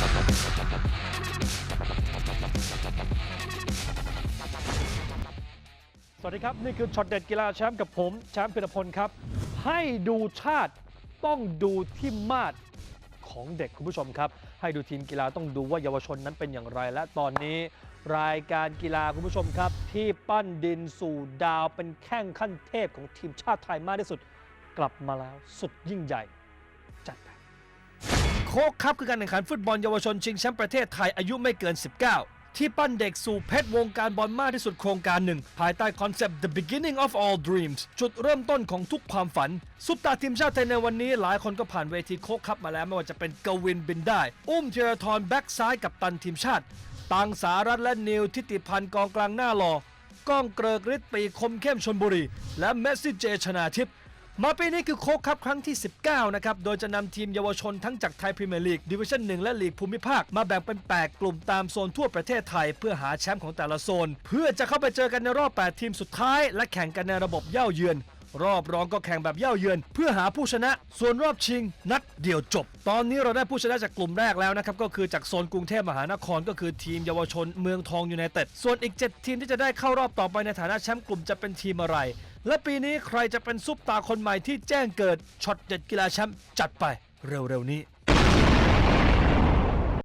สวัสดีครับ นี่คือช็อตเด็ดกีฬาแชมป์กับผมแชมป์พิรพลครับ ให้ดูชาติต้องดูที่มาตรของเด็กคุณผู้ชมครับ ให้ดูทีมกีฬาต้องดูว่าเยาวชนนั้นเป็นอย่างไร และตอนนี้รายการกีฬาคุณผู้ชมครับ ที่ปั้นดินสู่ดาวเป็นแข้งขั้นเทพของทีมชาติไทยมากที่สุด กลับมาแล้วสุดยิ่งใหญ่จัดไป โค้กครับคือการแข่งขันฟุตบอลเยาวชนชิงแชมป์ประเทศไทยอายุไม่เกิน 19 ที่ปั้นเด็กสู่เพชรวงการบอลมากที่สุดโครงการหนึ่ง ภายใต้คอนเซปต์ The Beginning of All Dreams จุดเริ่มต้นของทุกความฝัน ซุปตาทีมชาติไทยในวันนี้หลายคนก็ผ่านเวทีโค้กครับมาแล้วไม่ว่าจะเป็นกวินบินได้ อุ้มเจรทรแบ็กซ้ายกับตันทีมชาติตังสารัตน์และนิวทิติพันธ์กองกลางหน้าหล่อก้องเกริกฤทธิ์ปีคมเข้มชนบุรี และเมสซี่เจชนาทิพย์ มาปีนี้คือโค้กครับครั้งที่ 19 นะครับ โดยจะนำทีมเยาวชนทั้งจากไทยพรีเมียร์ลีกดิวิชั่น 1 และลีกภูมิภาค มาแบ่งเป็น 8 กลุ่มตามโซนทั่วประเทศไทย เพื่อหาแชมป์ของแต่ละโซน เพื่อจะเข้าไปเจอกันในรอบ 8 ทีมสุดท้าย และแข่งกันในระบบเย่าเยือน รอบรองก็แข่งแบบเย่าเยือน เพื่อหาผู้ชนะ ส่วนรอบชิง นัดเดียวจบ ตอนนี้เราได้ผู้ชนะจากกลุ่มแรกแล้วนะครับ ก็คือจากโซนกรุงเทพมหานครก็คือทีมเยาวชนเมืองทองยูไนเต็ดส่วนอีก 7 ทีมที่จะได้เข้ารอบต่อไปในฐานะแชมป์กลุ่มจะเป็นทีมอะไร และปีนี้ใครจะเป็นซุปตาคนใหม่ที่แจ้งเกิดช็อตเด็ดกีฬาแชมป์จัดไปเร็วๆนี้